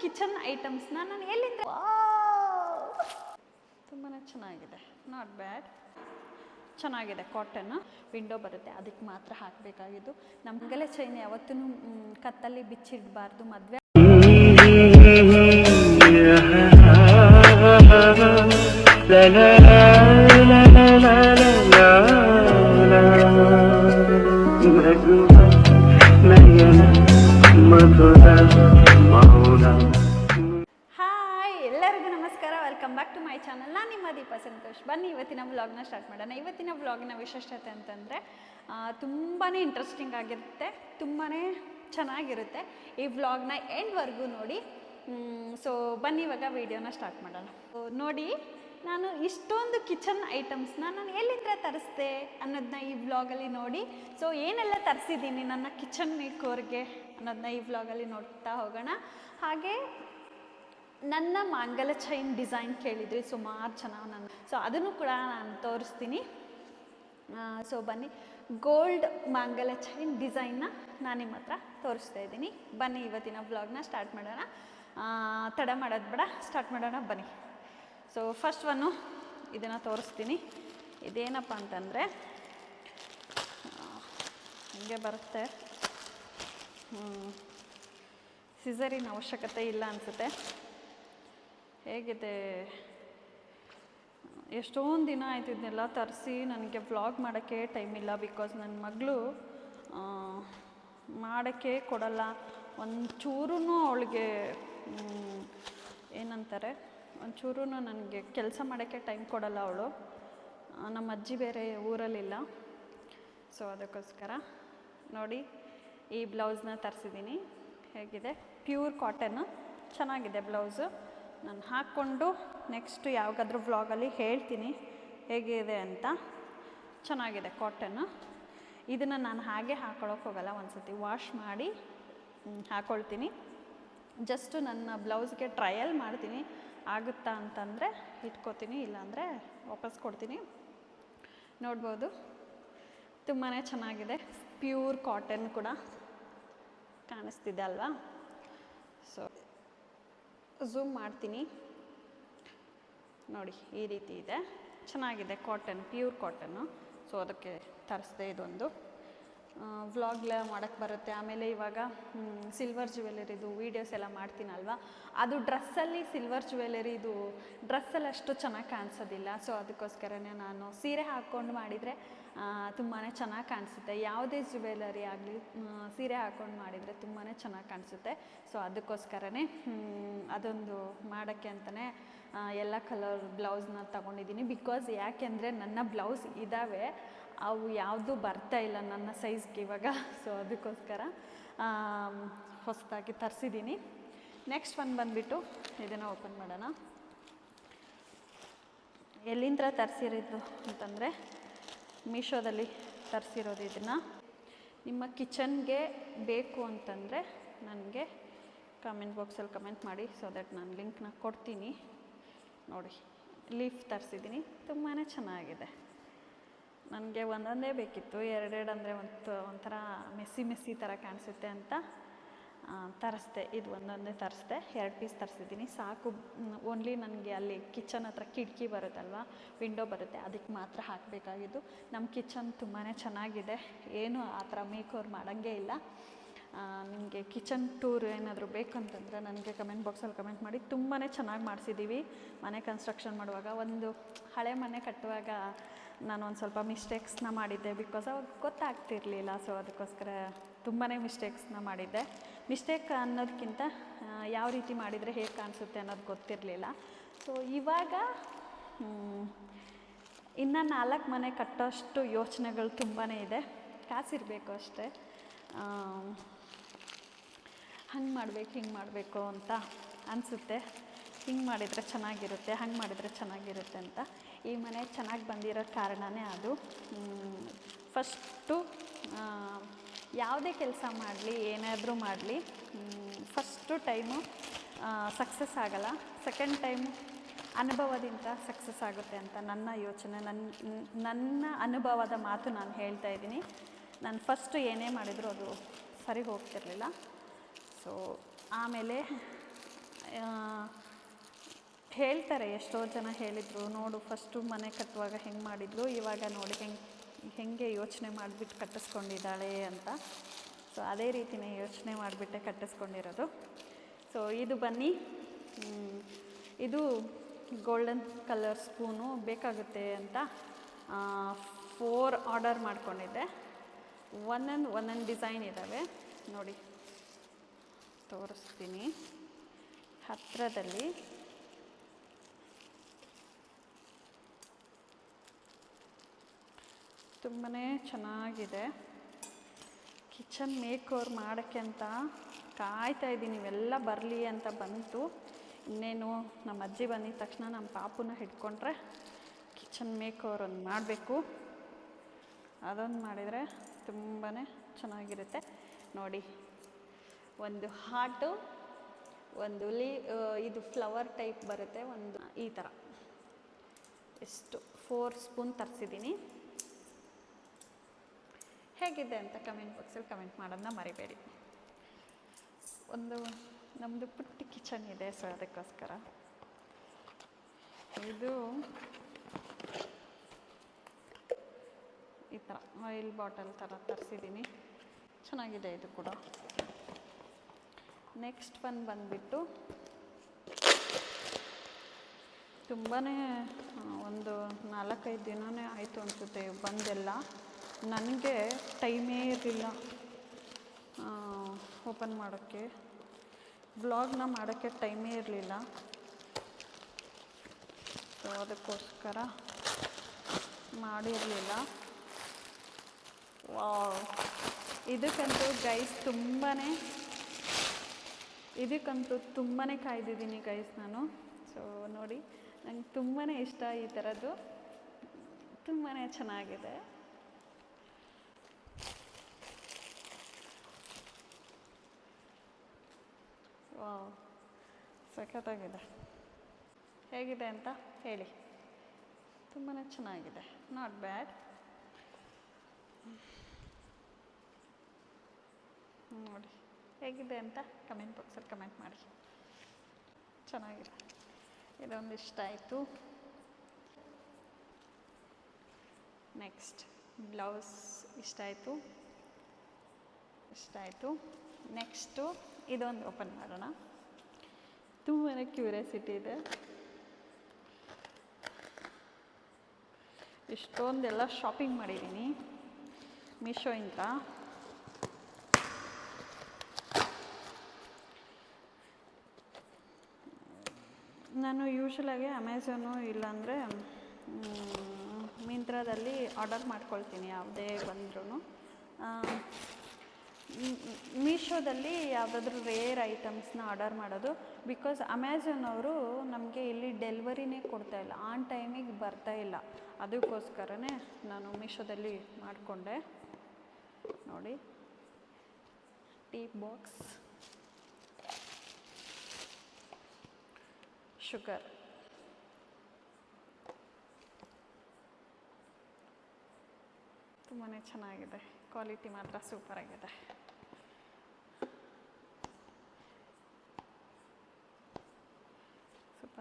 Kitchen ಐಟಮ್ಸ್ನ ನಾನು ಎಲ್ಲಿಂದ ತುಂಬಾ ಚೆನ್ನಾಗಿದೆ. ನಾಟ್ ಬ್ಯಾಡ್ ಚೆನ್ನಾಗಿದೆ ಕಾಟನ್ ವಿಂಡೋ ಬರುತ್ತೆ. ಅದಕ್ಕೆ ಮಾತ್ರ ಹಾಕಬೇಕಾಗಿದ್ದು. ನಮಗೆಲ್ಲ ಚೈನ್ ಯಾವತ್ತೂ ಕತ್ತಲ್ಲಿ ಬಿಚ್ಚಿಡಬಾರ್ದು. ಮದುವೆ ಮಧುರ ಮೈ ಚಾನಲ್ ನಾನು ನಿಮ್ಮ ದೀಪ ಸಂತೋಷ್. ಬನ್ನಿ, ಇವತ್ತಿನ ವ್ಲಾಗ್ನ ಸ್ಟಾರ್ಟ್ ಮಾಡೋಣ. ಇವತ್ತಿನ ವ್ಲಾಗ್ನ ವಿಶೇಷತೆ ಅಂತಂದರೆ ತುಂಬಾ ಇಂಟ್ರೆಸ್ಟಿಂಗ್ ಆಗಿರುತ್ತೆ ತುಂಬಾ ಚೆನ್ನಾಗಿರುತ್ತೆ ಈ ವ್ಲಾಗ್ನ ಎಂಡ್ವರೆಗೂ ನೋಡಿ. ಸೊ ಬನ್ನಿ, ಇವಾಗ ವಿಡಿಯೋನ ಸ್ಟಾರ್ಟ್ ಮಾಡೋಣ. ನೋಡಿ, ನಾನು ಇಷ್ಟೊಂದು ಕಿಚನ್ ಐಟಮ್ಸ್ನ ನಾನು ಎಲ್ಲಿಂದ ತರಿಸ್ದೆ ಅನ್ನೋದನ್ನ ಈ ವ್ಲಾಗಲ್ಲಿ ನೋಡಿ. ಸೊ ಏನೆಲ್ಲ ತರಿಸಿದ್ದೀನಿ ನನ್ನ ಕಿಚನ್ ಮೇಕೋರ್ಗೆ ಅನ್ನೋದನ್ನ ಈ ವ್ಲಾಗಲ್ಲಿ ನೋಡ್ತಾ ಹೋಗೋಣ. ಹಾಗೆ ನನ್ನ ಮಾಂಗಲ ಚೈನ್ ಡಿಸೈನ್ ಕೇಳಿದ್ರಿ ಸುಮಾರು ಜನ ನಾನು ಸೊ ಅದನ್ನು ಕೂಡ ನಾನು ತೋರಿಸ್ತೀನಿ. ಸೊ ಬನ್ನಿ ಗೋಲ್ಡ್ ಮಾಂಗಲ ಚೈನ್ ಡಿಸೈನ್ನ ನಾನು ನಿಮ್ಮ ಹತ್ರ ತೋರಿಸ್ತಾ ಇದ್ದೀನಿ. ಬನ್ನಿ, ಇವತ್ತಿನ ಬ್ಲಾಗ್ನ ಸ್ಟಾರ್ಟ್ ಮಾಡೋಣ. ತಡ ಮಾಡೋದು ಬೇಡ ಸ್ಟಾರ್ಟ್ ಮಾಡೋಣ, ಬನ್ನಿ. ಸೊ ಫಸ್ಟ್ ಒನ್ನು ಇದನ್ನು ತೋರಿಸ್ತೀನಿ. ಇದೇನಪ್ಪ ಅಂತಂದರೆ ಹೀಗೆ ಬರುತ್ತೆ. ಸಿಸರಿನ ಅವಶ್ಯಕತೆ ಇಲ್ಲ ಅನಿಸುತ್ತೆ. ಹೇಗಿದೆ? ಎಷ್ಟೊಂದು ದಿನ ಆಯ್ತು ಇದನ್ನೆಲ್ಲ ತರಿಸಿ, ನನಗೆ ವ್ಲಾಗ್ ಮಾಡೋಕ್ಕೆ ಟೈಮ್ ಇಲ್ಲ ಬಿಕಾಸ್ ನನ್ನ ಮಗಳು ಮಾಡೋಕ್ಕೆ ಕೊಡಲ್ಲ. ಒಂಚೂರು ಅವಳಿಗೆ ಏನಂತಾರೆ? ಒಂಚೂರು ನನಗೆ ಕೆಲಸ ಮಾಡೋಕ್ಕೆ ಟೈಮ್ ಕೊಡಲ್ಲ ಅವಳು. ನಮ್ಮ ಅಜ್ಜಿ ಬೇರೆ ಊರಲ್ಲಿಲ್ಲ. ಸೊ ಅದಕ್ಕೋಸ್ಕರ ನೋಡಿ ಈ ಬ್ಲೌಸ್ನ ತರಿಸಿದ್ದೀನಿ. ಹೇಗಿದೆ? ಪ್ಯೂರ್ ಕಾಟನ್ ಚೆನ್ನಾಗಿದೆ ಬ್ಲೌಸು ನಾನು ಹಾಕ್ಕೊಂಡು ನೆಕ್ಸ್ಟ್ ಯಾವಾಗಾದ್ರೂ ವ್ಲಾಗಲ್ಲಿ ಹೇಳ್ತೀನಿ. ಹೇಗಿದೆ ಅಂತ. ಚೆನ್ನಾಗಿದೆ ಕಾಟನ್ನು ಇದನ್ನು ನಾನು ಹಾಗೆ ಹಾಕೊಳ್ಳೋಕೆ ಹೋಗಲ್ಲ, ಒಂದ್ಸತಿ ವಾಶ್ ಮಾಡಿ ಹಾಕ್ಕೊಳ್ತೀನಿ ಜಸ್ಟು ನನ್ನ ಬ್ಲೌಸ್ಗೆ ಟ್ರಯಲ್ ಮಾಡ್ತೀನಿ. ಆಗುತ್ತಾ ಅಂತಂದರೆ ಇಟ್ಕೋತೀನಿ, ಇಲ್ಲಾಂದರೆ ವಾಪಸ್ ಕೊಡ್ತೀನಿ. ನೋಡ್ಬೋದು. ತುಂಬಾ ಚೆನ್ನಾಗಿದೆ. ಪ್ಯೂರ್ ಕಾಟನ್ ಕೂಡ ಕಾಣಿಸ್ತಿದೆ ಅಲ್ವಾ? ಸೊ ಝೂಮ್ ಮಾಡ್ತೀನಿ. ನೋಡಿ ಈ ರೀತಿ ಇದೆ. ಚೆನ್ನಾಗಿದೆ ಕಾಟನ್ ಪ್ಯೂರ್ ಕಾಟನ್ನು ಸೊ ಅದಕ್ಕೆ ತರಿಸ್ದೆ ಇದೊಂದು. ವ್ಲಾಗ್ಲ ಮಾಡೋಕ್ಕೆ ಬರುತ್ತೆ. ಆಮೇಲೆ ಇವಾಗ ಸಿಲ್ವರ್ ಜ್ಯುವೆಲರಿದು ವೀಡಿಯೋಸ್ ಎಲ್ಲ ಮಾಡ್ತೀನಲ್ವ? ಅದು ಡ್ರೆಸ್ಸಲ್ಲಿ ಸಿಲ್ವರ್ ಜ್ಯುವೆಲರಿದು ಡ್ರೆಸ್ಸಲ್ಲಿ ಅಷ್ಟು ಚೆನ್ನಾಗಿ ಕಾಣಿಸೋದಿಲ್ಲ. ಸೊ ಅದಕ್ಕೋಸ್ಕರನೇ ನಾನು ಸೀರೆ ಹಾಕ್ಕೊಂಡು ಮಾಡಿದರೆ ತುಂಬಾ ಚೆನ್ನಾಗಿ ಕಾಣಿಸುತ್ತೆ. ಯಾವುದೇ ಜ್ಯುವೆಲರಿ ಆಗಲಿ ಸೀರೆ ಹಾಕ್ಕೊಂಡು ಮಾಡಿದರೆ ತುಂಬಾ ಚೆನ್ನಾಗಿ ಕಾಣಿಸುತ್ತೆ. ಸೊ ಅದಕ್ಕೋಸ್ಕರನೇ ಅದೊಂದು ಮಾಡೋಕ್ಕೆ ಅಂತಲೇ ಎಲ್ಲ ಕಲರ್ ಬ್ಲೌಸ್ನ ತಗೊಂಡಿದ್ದೀನಿ. ಬಿಕಾಸ್ ಯಾಕೆಂದರೆ ನನ್ನ ಬ್ಲೌಸ್ ಇದ್ದಾವೆ ಅವು ಯಾವುದು ಬರ್ತಾ ಇಲ್ಲ ನನ್ನ ಸೈಜ್ಗೆ ಇವಾಗ ಸೊ ಅದಕ್ಕೋಸ್ಕರ ಹೊಸದಾಗಿ ತರಿಸಿದ್ದೀನಿ ನೆಕ್ಸ್ಟ್ ಒಂದು ಬಂದುಬಿಟ್ಟು, ಇದನ್ನು ಓಪನ್ ಮಾಡೋಣ. ಎಲ್ಲಿಂದ ತರಿಸಿರೋದು ಅಂತಂದರೆ, ಮೀಶೋದಲ್ಲಿ ತರಿಸಿರೋದು ಇದನ್ನು. ನಿಮ್ಮ ಕಿಚನ್ಗೆ ಬೇಕು ಅಂತಂದರೆ, ನನಗೆ ಕಮೆಂಟ್ ಬಾಕ್ಸಲ್ಲಿ ಕಮೆಂಟ್ ಮಾಡಿ ಸೊ ದಟ್ ನಾನು ಲಿಂಕ್ನ ಕೊಡ್ತೀನಿ. ನೋಡಿ ಲೀಫ್ ತರಿಸಿದ್ದೀನಿ ತುಂಬಾ ಚೆನ್ನಾಗಿದೆ. ನನಗೆ ಒಂದೊಂದೇ ಬೇಕಿತ್ತು, ಎರಡೆರಡು ಅಂದರೆ ಒಂದು ಒಂಥರ ಮೆಸ್ಸಿ ಮೆಸ್ಸಿ ಥರ ಕಾಣಿಸುತ್ತೆ ಅಂತ ತರಿಸ್ದೆ. ಇದು ಒಂದೊಂದೇ ತರಿಸ್ದೆ. ಎರಡು ಪೀಸ್ ತರಿಸಿದ್ದೀನಿ. ಸಾಕು. ಓನ್ಲಿ ನನಗೆ ಅಲ್ಲಿ ಕಿಚನ್ ಹತ್ರ ಕಿಟಕಿ ಬರುತ್ತಲ್ವ? ವಿಂಡೋ ಬರುತ್ತೆ. ಅದಕ್ಕೆ ಮಾತ್ರ ಹಾಕಬೇಕಾಗಿದ್ದು. ನಮ್ಮ ಕಿಚನ್ ತುಂಬಾ ಚೆನ್ನಾಗಿದೆ. ಏನು ಆ ಥರ ಮೇಕ್ ಓವರ್ ಮಾಡೋಂಗೇ ಇಲ್ಲ. ನಿಮಗೆ ಕಿಚನ್ ಟೂರ್ ಏನಾದರೂ ಬೇಕಂತಂದರೆ ನನಗೆ ಕಮೆಂಟ್ ಬಾಕ್ಸಲ್ಲಿ ಕಮೆಂಟ್ ಮಾಡಿ. ತುಂಬಾ ಚೆನ್ನಾಗಿ ಮಾಡಿಸಿದ್ದೀವಿ. ಮನೆ ಕನ್ಸ್ಟ್ರಕ್ಷನ್ ಮಾಡುವಾಗ ಒಂದು ಹಳೆ ಮನೆ ಕಟ್ಟುವಾಗ ನಾನು ಒಂದು ಸ್ವಲ್ಪ ಮಿಸ್ಟೇಕ್ಸ್ನ ಮಾಡಿದ್ದೆ ಬಿಕಾಸ್ ಅವಾಗ ಗೊತ್ತಾಗ್ತಿರ್ಲಿಲ್ಲ. ಸೊ ಅದಕ್ಕೋಸ್ಕರ ತುಂಬಾ ಮಿಸ್ಟೇಕ್ಸ್ನ ಮಾಡಿದ್ದೆ. ಮಿಸ್ಟೇಕ್ ಅನ್ನೋದಕ್ಕಿಂತ ಯಾವ ರೀತಿ ಮಾಡಿದರೆ ಹೇಗೆ ಕಾಣಿಸುತ್ತೆ ಅನ್ನೋದು ಗೊತ್ತಿರಲಿಲ್ಲ. ಸೊ ಇವಾಗ ಇನ್ನು ನಾಲ್ಕು ಮನೆ ಕಟ್ಟೋಷ್ಟು ಯೋಚನೆಗಳು ತುಂಬಾ ಇದೆ. ಕಾಸಿರಬೇಕು ಅಷ್ಟೇ. ಹಂಗೆ ಮಾಡಬೇಕು, ಹಿಂಗೆ ಮಾಡಬೇಕು ಅಂತ ಅನಿಸುತ್ತೆ. ಹಿಂಗೆ ಮಾಡಿದರೆ ಚೆನ್ನಾಗಿರುತ್ತೆ, ಹಂಗೆ ಮಾಡಿದರೆ ಚೆನ್ನಾಗಿರುತ್ತೆ ಅಂತ. ಈ ಮನೆ ಚೆನ್ನಾಗಿ ಬಂದಿರೋ ಕಾರಣವೇ ಅದು. ಫಸ್ಟು ಯಾವುದೇ ಕೆಲಸ ಮಾಡಲಿ, ಏನಾದರೂ ಮಾಡಲಿ ಫಸ್ಟು ಟೈಮು ಸಕ್ಸಸ್ ಆಗಲ್ಲ. ಸೆಕೆಂಡ್ ಟೈಮು ಅನುಭವದಿಂದ ಸಕ್ಸಸ್ ಆಗುತ್ತೆ ಅಂತ ನನ್ನ ಯೋಚನೆ. ನನ್ನ ನನ್ನ ಅನುಭವದ ಮಾತು ನಾನು ಹೇಳ್ತಾ ಇದ್ದೀನಿ. ನಾನು ಫಸ್ಟು ಏನೇ ಮಾಡಿದರೂ ಅದು ಸರಿ ಹೋಗ್ತಿರಲಿಲ್ಲ. ಸೊ ಆಮೇಲೆ ಹೇಳ್ತಾರೆ, ಎಷ್ಟೋ ಜನ ಹೇಳಿದರು, ನೋಡು ಫಸ್ಟು ಮನೆ ಕಟ್ಟುವಾಗ ಹೆಂಗೆ ಮಾಡಿದ್ಲು? ಇವಾಗ ನೋಡಿ, ಹೆಂಗೆ ಹೆಂಗೆ ಯೋಚನೆ ಮಾಡಿಬಿಟ್ಟು ಕಟ್ಟಿಸ್ಕೊಂಡಿದ್ದಾಳೆ ಅಂತ. ಸೊ ಅದೇ ರೀತಿನೇ ಯೋಚನೆ ಮಾಡಿಬಿಟ್ಟೆ ಕಟ್ಟಿಸ್ಕೊಂಡಿರೋದು. ಸೊ ಇದು ಬನ್ನಿ. ಇದು ಗೋಲ್ಡನ್ ಕಲರ್ ಸ್ಪೂನು ಬೇಕಾಗುತ್ತೆ ಅಂತ ಫೋರ್ ಆರ್ಡರ್ ಮಾಡ್ಕೊಂಡಿದ್ದೆ. ಒಂದೊಂದು ಒಂದೊಂದು ಡಿಸೈನ್ ಇದ್ದಾವೆ ನೋಡಿ, ತೋರಿಸ್ತೀನಿ. ಹತ್ತಿರದಲ್ಲಿ ತುಂಬಾ ಚೆನ್ನಾಗಿದೆ. ಕಿಚನ್ ಮೇಕ್ ಓವರ್ ಮಾಡೋಕ್ಕೆ ಅಂತ ಕಾಯ್ತಾ ಇದ್ದೀನಿ. ಇವೆಲ್ಲ ಬರಲಿ ಅಂತ ಬಂತು. ಇನ್ನೇನು ನಮ್ಮ ಅಜ್ಜಿ ಬಂದಿದ ತಕ್ಷಣ ನಮ್ಮ ಪಾಪುನ ಹಿಡ್ಕೊಂಡ್ರೆ ಕಿಚನ್ ಮೇಕ್ ಓವರ್ ಒಂದು ಮಾಡಬೇಕು. ಅದೊಂದು ಮಾಡಿದರೆ ತುಂಬಾ ಚೆನ್ನಾಗಿರುತ್ತೆ. ನೋಡಿ, ಒಂದು ಹಾರ್ಟು ಒಂದು ಲೀ ಇದು ಫ್ಲವರ್ ಟೈಪ್ ಬರುತ್ತೆ. ಒಂದು ಈ ಥರ ಎಷ್ಟು, ಫೋರ್ ಸ್ಪೂನ್ ತರಿಸಿದ್ದೀನಿ. ಹೇಗಿದೆ ಅಂತ ಕಮೆಂಟ್ ಬಾಕ್ಸಲ್ಲಿ ಕಮೆಂಟ್ ಮಾಡೋದನ್ನ ಮರಿಬೇಡಿ. ಒಂದು ನಮ್ಮದು ಪುಟ್ಟ ಕಿಚನ್ ಇದೆ ಸೊ ಅದಕ್ಕೋಸ್ಕರ. ಇದು ಈ ಥರ ಆಯಿಲ್ ಬಾಟಲ್ ಥರ ತರಿಸಿದ್ದೀನಿ ಚೆನ್ನಾಗಿದೆ ಇದು ಕೂಡ. ನೆಕ್ಸ್ಟ್ ಒಂದು ಬಂದುಬಿಟ್ಟು ತುಂಬಾ ಒಂದು ನಾಲ್ಕೈದು ದಿನವೇ ಆಯಿತು ಅನಿಸುತ್ತೆ ಬಂದೆಲ್ಲ. ನನಗೆ ಟೈಮೇ ಇರಲಿಲ್ಲ ಓಪನ್ ಮಾಡೋಕ್ಕೆ. ಬ್ಲಾಗ್ನ ಮಾಡೋಕ್ಕೆ ಟೈಮೇ ಇರಲಿಲ್ಲ. ಸೊ ಅದಕ್ಕೋಸ್ಕರ ಮಾಡಿರಲಿಲ್ಲ. ಇದಕ್ಕಂತೂ ಗೈಸ್ ತುಂಬಾ ಇದಕ್ಕಂತೂ ತುಂಬಾ ಕಾಯ್ದಿದ್ದೀನಿ ಗೈಸ್ ನಾನು. ಸೊ ನೋಡಿ, ನಂಗೆ ತುಂಬಾ ಇಷ್ಟ ಈ ಥರದ್ದು ತುಂಬಾ ಚೆನ್ನಾಗಿದೆ. ವಾವ್ ಸಖತ್ತಾಗಿದೆ. ಹೇಗಿದೆ ಅಂತ ಹೇಳಿ. ತುಂಬಾ ಚೆನ್ನಾಗಿದೆ. ನಾಟ್ ಬ್ಯಾಡ್ ನೋಡಿ. ಹೇಗಿದೆ ಅಂತ ಕಮೆಂಟ್ ಬಾಕ್ಸಲ್ಲಿ ಕಮೆಂಟ್ ಮಾಡಿ. ಚೆನ್ನಾಗಿದೆ. ಇದೊಂದು ಇಷ್ಟ ಆಯಿತು. ನೆಕ್ಸ್ಟ್ ಬ್ಲೌಸ್ ಇಷ್ಟ ಆಯಿತು. ಇಷ್ಟ ಆಯಿತು. ನೆಕ್ಸ್ಟು ಇದೊಂದು ಓಪನ್ ಮಾಡೋಣ ತುಂಬಾ ಕ್ಯೂರಿಯಾಸಿಟಿ ಇದೆ. ಇಷ್ಟೊಂದೆಲ್ಲ ಶಾಪಿಂಗ್ ಮಾಡಿದ್ದೀನಿ. ಮೀಶೋಯಿಂದ ನಾನು ಯೂಶ್ವಲಾಗಿ ಅಮೆಝಾನು ಇಲ್ಲಾಂದರೆ ಮಿಂತ್ರದಲ್ಲಿ ಆರ್ಡರ್ ಮಾಡ್ಕೊಳ್ತೀನಿ, ಯಾವುದೇ ಬಂದ್ರೂ ಮೀಶೋದಲ್ಲಿ ಯಾವುದಾದ್ರೂ ರೇರ್ ಐಟಮ್ಸ್ನ ಆರ್ಡರ್ ಮಾಡೋದು. ಬಿಕಾಸ್ ಅಮೆಝಾನ್ ಅವರು ನಮಗೆ ಇಲ್ಲಿ ಡೆಲ್ವರಿನೇ ಕೊಡ್ತಾ ಇಲ್ಲ. ಆನ್ ಟೈಮಿಗೆ ಬರ್ತಾ ಇಲ್ಲ. ಅದಕ್ಕೋಸ್ಕರನೇ ನಾನು ಮೀಶೋದಲ್ಲಿ ಮಾಡಿಕೊಂಡೆ. ನೋಡಿ. ಟೀ ಬಾಕ್ಸ್ ಶುಗರ್ ತುಂಬಾ ಚೆನ್ನಾಗಿದೆ. ಕ್ವಾಲಿಟಿ ಮಾತ್ರ ಸೂಪರ್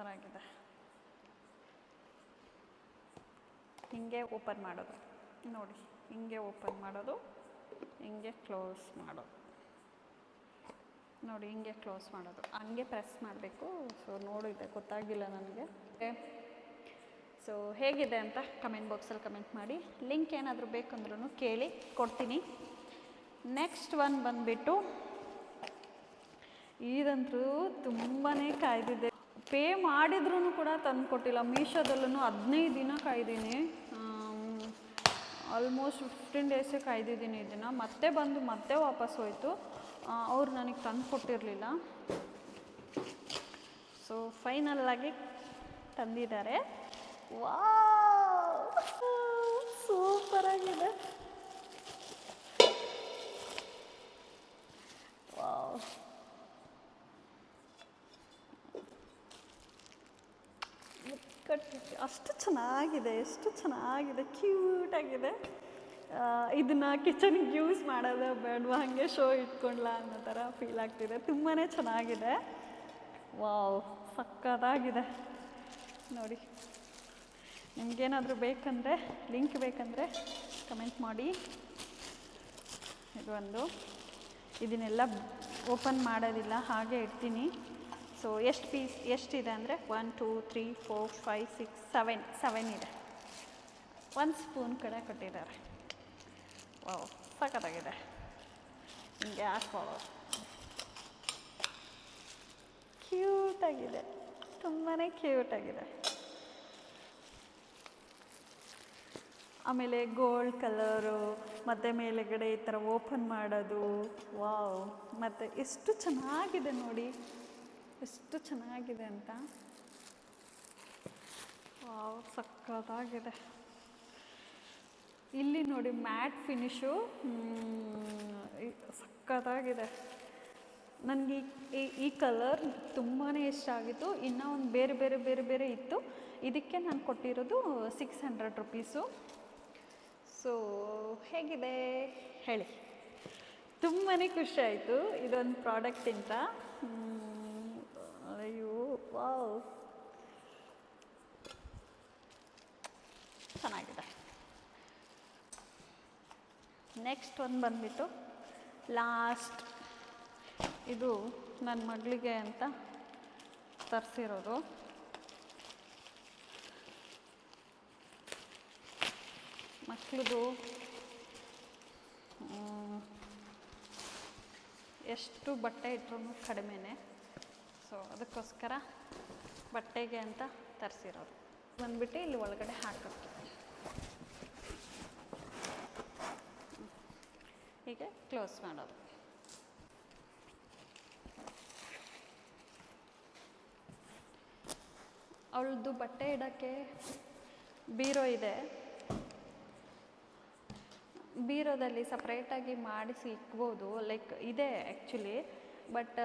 ಆಗಿದೆ ಹಿಂಗೆ ಓಪನ್ ಮಾಡೋದು. ನೋಡಿ, ಹಿಂಗೆ ಓಪನ್ ಮಾಡೋದು, ಹಿಂಗೆ ಕ್ಲೋಸ್ ಮಾಡೋದು. ನೋಡಿ, ಹಿಂಗೆ ಕ್ಲೋಸ್ ಮಾಡೋದು. ಹಂಗೆ ಪ್ರೆಸ್ ಮಾಡಬೇಕು. ಸೊ ನೋಡಿದೆ ಗೊತ್ತಾಗಿಲ್ಲ ನನಗೆ. ಸೊ, ಹೇಗಿದೆ ಅಂತ ಕಮೆಂಟ್ ಬಾಕ್ಸಲ್ಲಿ ಕಮೆಂಟ್ ಮಾಡಿ. ಲಿಂಕ್ ಏನಾದರೂ ಬೇಕಂದ್ರೂ ಕೇಳಿ, ಕೊಡ್ತೀನಿ. ನೆಕ್ಸ್ಟ್ ಒನ್ ಬಂದುಬಿಟ್ಟು ಇದಂತೂ ತುಂಬಾ ಕಾಯ್ದಿದೆ. ಪೇ ಮಾಡಿದ್ರೂ ಕೂಡ ತಂದು ಕೊಟ್ಟಿಲ್ಲ. ಮೀಶೋದಲ್ಲೂ ಹದಿನೈದು ದಿನ ಕಾಯ್ದೀನಿ. ಆಲ್ಮೋಸ್ಟ್ ಫಿಫ್ಟೀನ್ ಡೇಸೇ ಕಾಯ್ದಿದ್ದೀನಿ ಇದನ್ನು ಮತ್ತೆ ಬಂದು ಮತ್ತೆ ವಾಪಸ್ ಹೋಯಿತು. ಅವ್ರು ನನಗೆ ತಂದು ಕೊಟ್ಟಿರಲಿಲ್ಲ. ಸೊ ಫೈನಲ್ಲಾಗಿ ತಂದಿದ್ದಾರೆ. ವಾ ಸೂಪರಾಗಿದೆ ವಾವ್ ಅಷ್ಟು ಚೆನ್ನಾಗಿದೆ, ಎಷ್ಟು ಚೆನ್ನಾಗಿದೆ ಕ್ಯೂಟಾಗಿದೆ ಇದನ್ನು ಕಿಚನ್ಗೆ ಯೂಸ್ ಮಾಡೋದು ಬೇಡವಾ? ಹಾಗೆ ಶೋ ಇಟ್ಕೊಂಡ್ಲಾ ಅನ್ನೋ ಥರ ಫೀಲ್ ಆಗ್ತಿದೆ. ತುಂಬಾ ಚೆನ್ನಾಗಿದೆ. ವಾವ್ ಸಕ್ಕತ್ತಾಗಿದೆ. ನೋಡಿ, ನಿಮಗೇನಾದರೂ ಬೇಕಂದರೆ ಲಿಂಕ್ ಬೇಕಂದರೆ ಕಮೆಂಟ್ ಮಾಡಿ. ಇದು ಒಂದು. ಇದನ್ನೆಲ್ಲ ಓಪನ್ ಮಾಡೋದಿಲ್ಲ, ಹಾಗೆ ಇಡ್ತೀನಿ. ಸೊ ಎಷ್ಟು ಪೀಸ್ ಎಷ್ಟಿದೆ ಅಂದರೆ one two three four five six seven seven ಇದೆ. ಒಂದು ಸ್ಪೂನ್ ಕಡೆ ಕೊಟ್ಟಿದ್ದಾರೆ. ವಾವ್ ಸಖತ್ತಾಗಿದೆ. ಹಿಂಗೆ ಹಾಕ್ಕೊಳ್ಳೋದು ಕ್ಯೂಟಾಗಿದೆ ತುಂಬಾ ಕ್ಯೂಟಾಗಿದೆ ಆಮೇಲೆ ಗೋಲ್ಡ್ ಕಲರು ಮತ್ತು ಮೇಲೆಗಡೆ ಈ ಥರ ಓಪನ್ ಮಾಡೋದು. ವಾವ್ ಮತ್ತು ಎಷ್ಟು ಚೆನ್ನಾಗಿದೆ ನೋಡಿ. ಎಷ್ಟು ಚೆನ್ನಾಗಿದೆ ಅಂತ. ವಾವ್, ಸಕ್ಕತ್ತಾಗಿದೆ. ಇಲ್ಲಿ ನೋಡಿ ಮ್ಯಾಟ್ ಫಿನಿಶು. ಸಕ್ಕತ್ತಾಗಿದೆ. ನನಗೆ ಈ ಈ ಕಲರ್ ತುಂಬಾ ಇಷ್ಟ ಆಗಿತ್ತು. ಇನ್ನೂ ಒಂದು ಬೇರೆ ಬೇರೆ ಬೇರೆ ಬೇರೆ ಇತ್ತು. ಇದಕ್ಕೆ ನಾನು ಕೊಟ್ಟಿರೋದು ಸಿಕ್ಸ್ ಹಂಡ್ರೆಡ್ ರುಪೀಸು ಸೊ ಹೇಗಿದೆ? ಹೇಳಿ. ತುಂಬಾ ಖುಷಿ ಆಯಿತು. ಇದೊಂದು ಪ್ರಾಡಕ್ಟಿಂದ ವಾವ್ ಚೆನ್ನಾಗಿದೆ. ನೆಕ್ಸ್ಟ್ ಒಂದು ಬಂದ್ಬಿಟ್ಟು ಲಾಸ್ಟ್ ಇದು ನನ್ನ ಮಗಳಿಗೆ ಅಂತ ತರಿಸಿರೋದು. ಮಕ್ಕಳದು ಎಷ್ಟು ಬಟ್ಟೆ ಇಟ್ರೂ ಕಡಿಮೆನೆ. ಅದಕ್ಕೋಸ್ಕರ ಬಟ್ಟೆಗೆ ಅಂತ ತರಿಸಿರೋದು. ಬಂದ್ಬಿಟ್ಟು ಇಲ್ಲಿ ಒಳಗಡೆ ಹಾಕೋಕ್ಕೆ ಈಗ ಕ್ಲೋಸ್ ಮಾಡೋದು. ಅವಳದು ಬಟ್ಟೆ ಇಡೋಕ್ಕೆ ಬೀರೋ ಇದೆ. ಬೀರೋದಲ್ಲಿ ಸಪ್ರೇಟಾಗಿ ಮಾಡಿಸಿ ಇಕ್ಬೋದು ಲೈಕ್ ಇದೆ ಆ್ಯಕ್ಚುಲಿ, ಬಟ್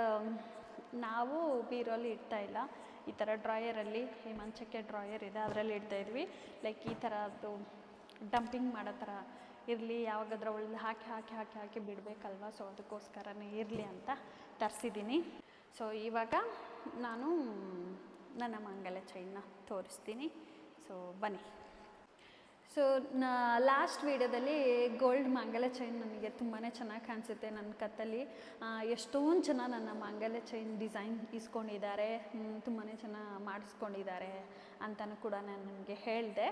ನಾವು ಬೀರೋಲಿ ಇಡ್ತಾ ಇಲ್ಲ. ಈ ಥರ ಡ್ರಾಯರಲ್ಲಿ ಈ ಮಂಚಕ್ಕೆ ಡ್ರಾಯರ್ ಇದೆ, ಅದರಲ್ಲಿ ಇಡ್ತಾ ಇದ್ವಿ. ಲೈಕ್ ಈ ಥರದ್ದು ಡಂಪಿಂಗ್ ಮಾಡೋ ಥರ ಇರಲಿ, ಯಾವಾಗಾದ್ರೂ ಅವಳು ಹಾಕಿ ಹಾಕಿ ಹಾಕಿ ಹಾಕಿ ಬಿಡಬೇಕಲ್ವ? ಸೊ ಅದಕ್ಕೋಸ್ಕರನೇ ಇರಲಿ ಅಂತ ತರಿಸಿದ್ದೀನಿ ಸೊ ಇವಾಗ ನಾನು ನನ್ನ ಮಂಗಲ ಚೈನ್ನ ತೋರಿಸ್ತೀನಿ. ಸೊ ಬನ್ನಿ. ಸೊ ಲಾಸ್ಟ್ ವೀಡಿಯೋದಲ್ಲಿ ಗೋಲ್ಡ್ ಮಾಂಗಲ್ಯ ಚೈನ್ ನನಗೆ ತುಂಬಾ ಚೆನ್ನಾಗಿ ಕಾಣಿಸುತ್ತೆ ನನ್ನ ಕತ್ತಲ್ಲಿ. ಎಷ್ಟೊಂದು ಜನ ನನ್ನ ಮಾಂಗಲ್ಯ ಚೈನ್ ಡಿಸೈನ್ ಇಸ್ಕೊಂಡಿದ್ದಾರೆ ತುಂಬಾ ಚೆನ್ನಾಗಿ ಮಾಡಿಸ್ಕೊಂಡಿದ್ದಾರೆ ಅಂತಲೂ ಕೂಡ ನಾನು ನಿಮಗೆ ಹೇಳಿದೆ.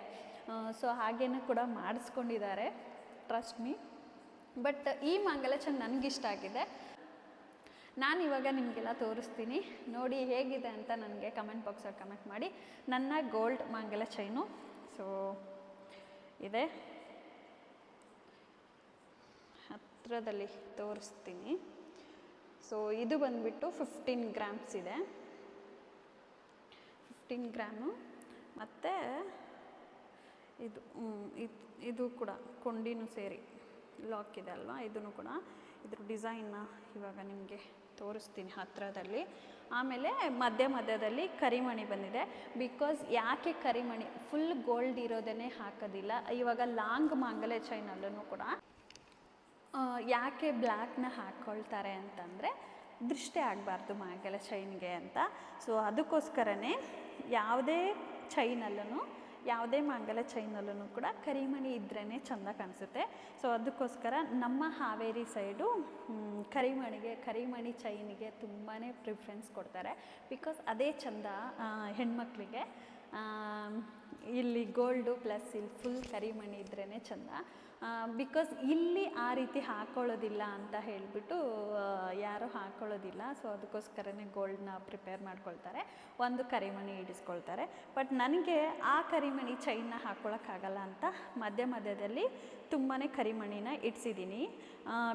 ಸೊ ಹಾಗೇನೂ ಕೂಡ ಮಾಡಿಸ್ಕೊಂಡಿದ್ದಾರೆ ಟ್ರಸ್ಟ್ ಮೀ ಬಟ್ ಈ ಮಾಂಗಲ್ಯ ಚೈನ್ ನನಗಿಷ್ಟ ಆಗಿದೆ. ನಾನು ಇವಾಗ ನಿಮಗೆಲ್ಲ ತೋರಿಸ್ತೀನಿ. ನೋಡಿ ಹೇಗಿದೆ ಅಂತ ನನಗೆ ಕಮೆಂಟ್ ಬಾಕ್ಸಲ್ಲಿ ಕಮೆಂಟ್ ಮಾಡಿ. ನನ್ನ ಗೋಲ್ಡ್ ಮಾಂಗಲ್ಯ ಚೈನು ಸೊ ಇದೆ. ಹತ್ತಿರದಲ್ಲಿ ತೋರಿಸ್ತೀನಿ. ಸೊ ಇದು ಬಂದ್ಬಿಟ್ಟು ಫಿಫ್ಟೀನ್ ಗ್ರಾಮ್ಸ್ ಇದೆ. ಫಿಫ್ಟೀನ್ ಗ್ರಾಮು ಮತ್ತು ಇದು ಇದು ಕೂಡ ಕೊಂಡಿನೂ ಸೇರಿ ಲಾಕ್ ಇದೆ ಅಲ್ವಾ? ಇದನ್ನು ಕೂಡ. ಇದ್ರ ಡಿಸೈನ್ನ ಇವಾಗ ನಿಮಗೆ ತೋರಿಸ್ತೀನಿ ಹತ್ತಿರದಲ್ಲಿ ಆಮೇಲೆ ಮಧ್ಯ ಮಧ್ಯದಲ್ಲಿ ಕರಿಮಣಿ ಬಂದಿದೆ. ಬಿಕಾಸ್ ಯಾಕೆ ಕರಿಮಣಿ? ಫುಲ್ ಗೋಲ್ಡ್ ಇರೋದನ್ನೇ ಹಾಕೋದಿಲ್ಲ. ಇವಾಗ ಲಾಂಗ್ ಮಾಂಗಲ್ಯ ಚೈನಲ್ಲೂ ಕೂಡ ಯಾಕೆ ಬ್ಲ್ಯಾಕ್ನ ಹಾಕ್ಕೊಳ್ತಾರೆ ಅಂತಂದರೆ ದೃಷ್ಟಿ ಆಗಬಾರ್ದು ಮಾಂಗಲ್ಯ ಚೈನ್ಗೆ ಅಂತ. ಸೊ ಅದಕ್ಕೋಸ್ಕರನೇ ಯಾವುದೇ ಚೈನಲ್ಲೂ ಯಾವುದೇ ಮಾಂಗಲ್ಯ ಚೈನಲ್ಲೂ ಕೂಡ ಕರಿಮಣಿ ಇದ್ರೇ ಚೆಂದ ಕಾಣಿಸುತ್ತೆ. ಸೊ ಅದಕ್ಕೋಸ್ಕರ ನಮ್ಮ ಹಾವೇರಿ ಸೈಡು ಕರಿಮಣಿಗೆ, ಕರಿಮಣಿ ಚೈನಿಗೆ ತುಂಬಾ ಪ್ರಿಫ್ರೆನ್ಸ್ ಕೊಡ್ತಾರೆ. ಬಿಕಾಸ್ ಅದೇ ಚೆಂದ ಹೆಣ್ಮಕ್ಳಿಗೆ ಇಲ್ಲಿ ಗೋಲ್ಡು ಪ್ಲಸ್ ಇಲ್ಲಿ ಫುಲ್ ಕರಿಮಣಿ ಇದ್ರೇ ಚೆಂದ. ಬಿಕಾಸ್ ಇಲ್ಲಿ ಆ ರೀತಿ ಹಾಕ್ಕೊಳ್ಳೋದಿಲ್ಲ ಅಂತ ಹೇಳಿಬಿಟ್ಟು ಯಾರೂ ಹಾಕ್ಕೊಳ್ಳೋದಿಲ್ಲ ಸೊ ಅದಕ್ಕೋಸ್ಕರನೇ ಗೋಲ್ಡ್ನ ಪ್ರಿಪೇರ್ ಮಾಡ್ಕೊಳ್ತಾರೆ. ಒಂದು ಕರಿಮಣಿ ಇಡಿಸ್ಕೊಳ್ತಾರೆ. ಬಟ್ ನನಗೆ ಆ ಕರಿಮಣಿ ಚೈನ್ನ ಹಾಕ್ಕೊಳಕ್ಕಾಗಲ್ಲ ಅಂತ ಮಧ್ಯ ಮಧ್ಯದಲ್ಲಿ ತುಂಬಾ ಕರಿಮಣಿನ ಇಡ್ಸಿದ್ದೀನಿ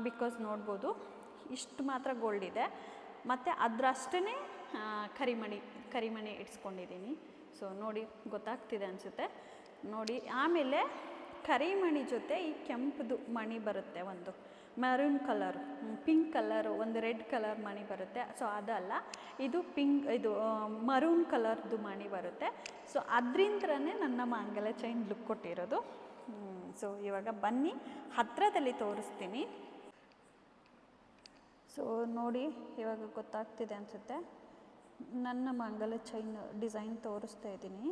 ಬಿಕಾಸ್ ನೋಡ್ಬೋದು, ಇಷ್ಟು ಮಾತ್ರ ಗೋಲ್ಡ್ ಇದೆ. ಮತ್ತು ಅದರಷ್ಟೇ ಕರಿಮಣಿ ಕರಿಮಣಿ ಇಡ್ಸ್ಕೊಂಡಿದ್ದೀನಿ ಸೊ ನೋಡಿ ಗೊತ್ತಾಗ್ತಿದೆ ಅನಿಸುತ್ತೆ. ನೋಡಿ, ಆಮೇಲೆ ಕರಿಮಣಿ ಜೊತೆ ಈ ಕೆಂಪದು ಮಣಿ ಬರುತ್ತೆ ಒಂದು. ಮೆರೂನ್ ಕಲರ್ ಪಿಂಕ್ ಕಲರು ಒಂದು ರೆಡ್ ಕಲರ್ ಮಣಿ ಬರುತ್ತೆ. ಸೊ ಅದಲ್ಲ. ಇದು ಪಿಂಕ್ ಇದು ಮರೂನ್ ಕಲರ್ದು ಮಣಿ ಬರುತ್ತೆ. ಸೊ ಅದರಿಂದನೇ ನನ್ನ ಮಾಂಗಲ್ಯ ಚೈನ್ ಲುಕ್ ಕೊಟ್ಟಿರೋದು. ಸೊ ಇವಾಗ ಬನ್ನಿ. ಹತ್ತಿರದಲ್ಲಿ ತೋರಿಸ್ತೀನಿ. ಸೊ ನೋಡಿ, ಇವಾಗ ಗೊತ್ತಾಗ್ತಿದೆ ಅನಿಸುತ್ತೆ. ನನ್ನ ಮಂಗಲ ಚೈನ್ ಡಿಸೈನ್ ತೋರಿಸ್ತಾ ಇದ್ದೀನಿ.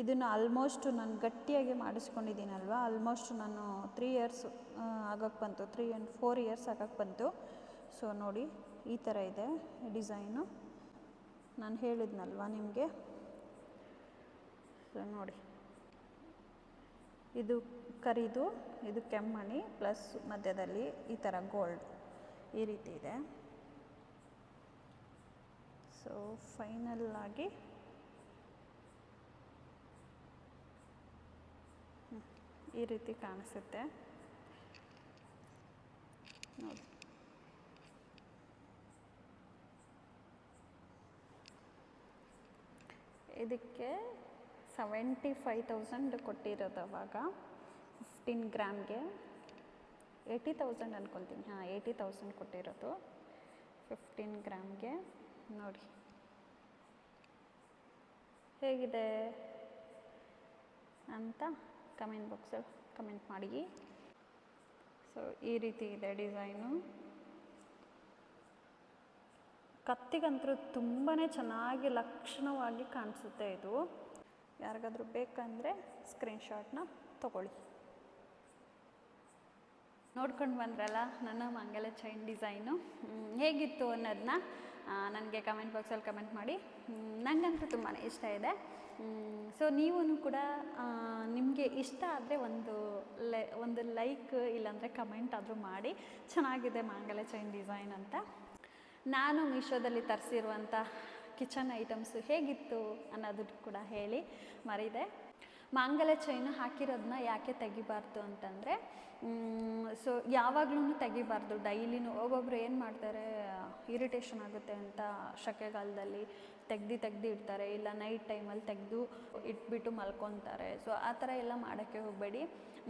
ಇದನ್ನು ಆಲ್ಮೋಸ್ಟ್ ನಾನು ಗಟ್ಟಿಯಾಗಿ ಮಾಡಿಸ್ಕೊಂಡಿದ್ದೀನಲ್ವ? ಆಲ್ಮೋಸ್ಟ್ ನಾನು ತ್ರೀ ಇಯರ್ಸ್ ಆಗಕ್ಕೆ ಬಂತು. ತ್ರೀ ಆ್ಯಂಡ್ ಫೋರ್ ಇಯರ್ಸ್ ಆಗಕ್ಕೆ ಬಂತು. ಸೊ ನೋಡಿ, ಈ ಥರ ಇದೆ ಡಿಸೈನು ನಾನು ಹೇಳಿದ್ನಲ್ವ ನಿಮಗೆ? ಸೊ ನೋಡಿ. ಇದು ಕರಿದು, ಇದು ಕೆಮ್ಮಣಿ ಪ್ಲಸ್ ಮಧ್ಯದಲ್ಲಿ ಈ ಥರ ಗೋಲ್ಡ್ ಈ ರೀತಿ ಇದೆ. ಸೊ ಫೈನಲ್ ಆಗಿ. ಈ ರೀತಿ ಕಾಣಿಸುತ್ತೆ. ನೋಡಿ. ಇದಕ್ಕೆ ಸೆವೆಂಟಿ ಫೈವ್ ತೌಸಂಡ್ ಕೊಟ್ಟಿರೋದು ಅವಾಗ. ಫಿಫ್ಟೀನ್ ಗ್ರಾಮ್ಗೆ ಏಯ್ಟಿ ತೌಸಂಡ್ ಅಂದ್ಕೊತೀನಿ ಹಾಂ ಏಯ್ಟಿ ತೌಸಂಡ್ ಕೊಟ್ಟಿರೋದು. ಫಿಫ್ಟೀನ್ ಗ್ರಾಮ್ಗೆ ನೋಡಿ. ಹೇಗಿದೆ ಅಂತ ಕಮೆಂಟ್ ಬಾಕ್ಸಲ್ಲಿ ಕಮೆಂಟ್ ಮಾಡಿ. ಸೊ ಈ ರೀತಿ ಇದೆ ಡಿಸೈನು. ಕತ್ತಿಗಂತೂ ತುಂಬಾ ಚೆನ್ನಾಗಿ ಲಕ್ಷಣವಾಗಿ ಕಾಣಿಸುತ್ತೆ ಇದು. ಯಾರಿಗಾದರೂ ಬೇಕಂದರೆ ಸ್ಕ್ರೀನ್ಶಾಟ್ನ ತಗೊಳ್ಳಿ. ನೋಡ್ಕೊಂಡು ಬಂದ್ರಲ್ಲ, ನನ್ನ ಮಂಗಲ ಚೈನ್ ಡಿಸೈನು ಹೇಗಿತ್ತು ಅನ್ನೋದನ್ನ ನನಗೆ ಕಮೆಂಟ್ ಬಾಕ್ಸಲ್ಲಿ ಕಮೆಂಟ್ ಮಾಡಿ. ನನಗಂತೂ ತುಂಬಾ ಇಷ್ಟ ಇದೆ. ಸೊ ನೀವೂ ಕೂಡ ನಿಮಗೆ ಇಷ್ಟ ಆದರೆ ಒಂದು ಲೈ ಒಂದು ಲೈಕ್ ಇಲ್ಲಾಂದರೆ ಕಮೆಂಟ್ ಆದರೂ ಮಾಡಿ. ಚೆನ್ನಾಗಿದೆ ಮಾಂಗಲ್ಯ ಚೈನ್ ಡಿಸೈನ್ ಅಂತ. ನಾನು ಮೀಶೋದಲ್ಲಿ ತರಿಸಿರುವಂಥ ಕಿಚನ್ ಐಟಮ್ಸು ಹೇಗಿತ್ತು ಅನ್ನೋದು ಕೂಡ ಹೇಳಿ ಮರಿದೆ. ಮಾಂಗಲ್ಯ ಚೈನು ಹಾಕಿರೋದನ್ನ ಯಾಕೆ ತೆಗಿಬಾರ್ದು ಅಂತಂದರೆ ಸೊ ಯಾವಾಗ್ಲೂ ತೆಗಿಬಾರ್ದು. ಡೈಲಿನೂ ಒಬ್ಬೊಬ್ರು ಏನು ಮಾಡ್ತಾರೆ ಇರಿಟೇಷನ್ ಆಗುತ್ತೆ ಅಂತ ಶಕೆಗಾಲದಲ್ಲಿ ತೆಗ್ದು ತೆಗ್ದು ಇಡ್ತಾರೆ. ಇಲ್ಲ ನೈಟ್ ಟೈಮಲ್ಲಿ ತೆಗೆದು ಇಟ್ಬಿಟ್ಟು ಮಲ್ಕೊತಾರೆ. ಸೊ ಆ ಥರ ಎಲ್ಲ ಮಾಡೋಕ್ಕೆ ಹೋಗಬೇಡಿ.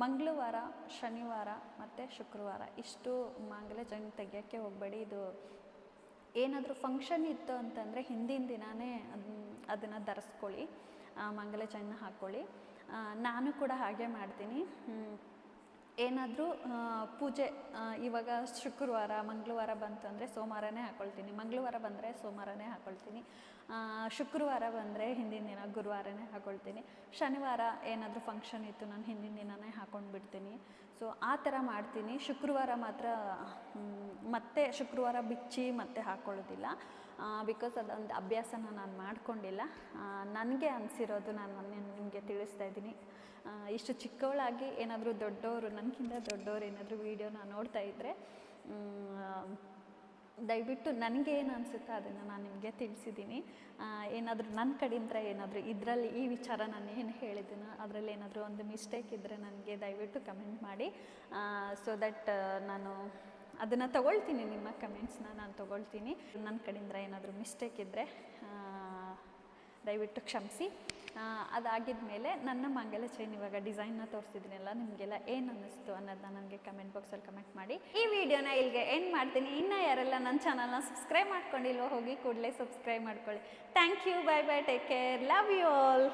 ಮಂಗಳವಾರ, ಶನಿವಾರ ಮತ್ತು ಶುಕ್ರವಾರ ಇಷ್ಟು ಮಾಂಗಲ್ಯ ಜಂಗ್ ತೆಗಿಯೋಕ್ಕೆ ಹೋಗಬೇಡಿ. ಇದು ಏನಾದರೂ ಫಂಕ್ಷನ್ ಇತ್ತು ಅಂತಂದರೆ ಹಿಂದಿನ ದಿನವೇ ಅದನ್ನು ಧರಿಸ್ಕೊಳ್ಳಿ. ಮಂಗಲ ಚೆನ್ನ ಹಾಕ್ಕೊಳ್ಳಿ. ನಾನು ಕೂಡ ಹಾಗೆ ಮಾಡ್ತೀನಿ. ಏನಾದರೂ ಪೂಜೆ ಇವಾಗ ಶುಕ್ರವಾರ, ಮಂಗಳವಾರ ಬಂತು ಅಂದರೆ ಸೋಮವಾರನೇ ಹಾಕ್ಕೊಳ್ತೀನಿ ಮಂಗಳವಾರ ಬಂದರೆ ಸೋಮವಾರನೇ ಹಾಕ್ಕೊಳ್ತೀನಿ ಶುಕ್ರವಾರ ಬಂದರೆ ಹಿಂದಿನ ದಿನ ಗುರುವಾರನೇ ಹಾಕ್ಕೊಳ್ತೀನಿ ಶನಿವಾರ ಏನಾದರೂ ಫಂಕ್ಷನ್ ಇತ್ತು, ನಾನು ಹಿಂದಿನ ದಿನನೇ ಬಿಡ್ತೀನಿ ಸೊ ಆ ಥರ ಮಾಡ್ತೀನಿ. ಶುಕ್ರವಾರ ಮಾತ್ರ ಮತ್ತೆ ಶುಕ್ರವಾರ ಬಿಚ್ಚಿ ಮತ್ತೆ ಹಾಕ್ಕೊಳ್ಳೋದಿಲ್ಲ ಬಿಕಾಸ್ ಅದೊಂದು ಅಭ್ಯಾಸನ ನಾನು ಮಾಡಿಕೊಂಡಿಲ್ಲ. ನನಗೆ ಅನಿಸಿರೋದು ನಾನು ನಿಮಗೆ ತಿಳಿಸ್ತಾ ಇದ್ದೀನಿ. ಇಷ್ಟು ಚಿಕ್ಕವಳಾಗಿ ಏನಾದರೂ ದೊಡ್ಡವರು ನನಗಿಂತ ದೊಡ್ಡವರು ಏನಾದರೂ ವೀಡಿಯೋನ ನೋಡ್ತಾ ಇದ್ದರೆ ದಯವಿಟ್ಟು ನನಗೆ ಏನು ಅನಿಸುತ್ತೋ ಅದನ್ನು ನಾನು ನಿಮಗೆ ತಿಳಿಸಿದ್ದೀನಿ. ಏನಾದರೂ ನನ್ನ ಕಡೆಯಿಂದ ಏನಾದರೂ ಇದರಲ್ಲಿ ಈ ವಿಚಾರ ನಾನು ಏನು ಹೇಳಿದ್ದೀನೋ ಅದರಲ್ಲಿ ಏನಾದರೂ ಒಂದು ಮಿಸ್ಟೇಕ್ ಇದ್ದರೆ ನನಗೆ ದಯವಿಟ್ಟು ಕಮೆಂಟ್ ಮಾಡಿ. ಸೊ ದಟ್ ನಾನು ಅದನ್ನು ತಗೊಳ್ತೀನಿ ನಿಮ್ಮ ಕಮೆಂಟ್ಸ್ನ ನಾನು ತೊಗೊಳ್ತೀನಿ. ನನ್ನ ಕಡೆಯಿಂದ ಏನಾದರೂ ಮಿಸ್ಟೇಕ್ ಇದ್ದರೆ ದಯವಿಟ್ಟು ಕ್ಷಮಿಸಿ. ಅದಾಗಿದ ಮೇಲೆ ನನ್ನ ಮಂಗಲ ಚೈನ್ ಇವಾಗ ಡಿಸೈನ್ನ ತೋರಿಸಿದ್ನಲ್ಲ, ನಿಮಗೆಲ್ಲ ಏನು ಅನ್ನಿಸ್ತು ಅನ್ನೋದನ್ನ ನನಗೆ ಕಮೆಂಟ್ ಬಾಕ್ಸಲ್ಲಿ ಕಮೆಂಟ್ ಮಾಡಿ. ಈ ವಿಡಿಯೋನ ಇಲ್ಲಿಗೆ ಎಂಡ್ ಮಾಡ್ತೀನಿ. ಇನ್ನೂ ಯಾರೆಲ್ಲ ನನ್ನ ಚಾನಲ್ನ ಸಬ್ಸ್ಕ್ರೈಬ್ ಮಾಡ್ಕೊಂಡಿಲ್ವೋ ಹೋಗಿ ಕೂಡಲೇ ಸಬ್ಸ್ಕ್ರೈಬ್ ಮಾಡ್ಕೊಳ್ಳಿ. Thank you bye bye take care love you all